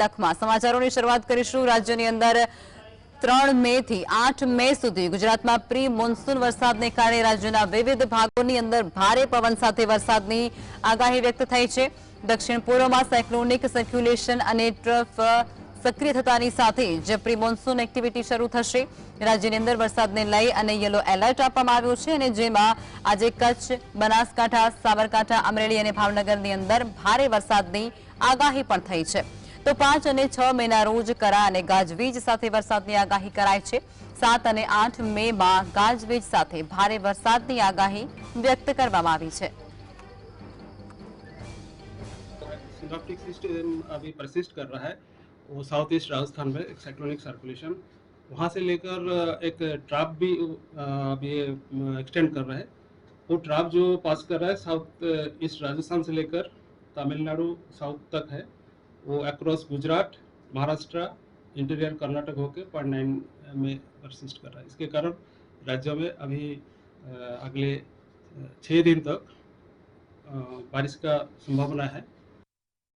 દખમા સમાચારોની શરૂઆત કરીશું રાજ્યની અંદર 3 મે થી 8 મે સુધી ગુજરાતમાં પ્રી મોનસૂન વરસાદને કારણે રાજ્યના વિવિધ ભાગોની અંદર ભારે પવન સાથે વરસાદની આગાહી વ્યક્ત થઈ છે દક્ષિણ પૂર્વમાં સાયક્લોનિક સર્ક્યુલેશન અને ટ્રેફ સક્રિય થવાની સાથે જે પ્રી મોનસૂન એક્ટિવિટી શરૂ થશે રાજ્યની અંદર વરસાદને લઈ અને યલો એલર્ટ આપવામાં આવ્યો છે અને જેમાં આજે કચ્છ બનાસકાંઠા સાબરકાંઠા અમરેલી અને ભાવનગરની અંદર ભારે વરસાદની આગાહી પણ થઈ છે तो 5 અને 6 મે ના રોજ કરા અને ગાજવીજ સાથે વરસાદની આગાહી કરાય છે 7 અને 8 મે માં ગાજવીજ સાથે ભારે વરસાદની આગાહી વ્યક્ત કરવામાં આવી છે સિસ્ટમ ابھی પરસિસ્ટ કર رہا ہے વો સાઉથ ઈસ્ટ રાજસ્થાન મે ઇલેક્ટ્રોનિક સર્ક્યુલેશન વહા સે લેકર એક ટ્રેપ ભી અભી એક્સટેન્ડ કર રહે વો ટ્રેપ જો પાસ કર રહે સાઉથ ઈસ્ટ રાજસ્થાન સે લેકર તમિલનાડુ સાઉથ તક હે वो अक्रॉस गुजरात महाराष्ट्र इंटीरियर कर्नाटक होकर पॉइंट नाइन में परसिस्ट कर रहा है इसके कारण राज्यों में अभी अगले छः दिन तक बारिश का संभावना है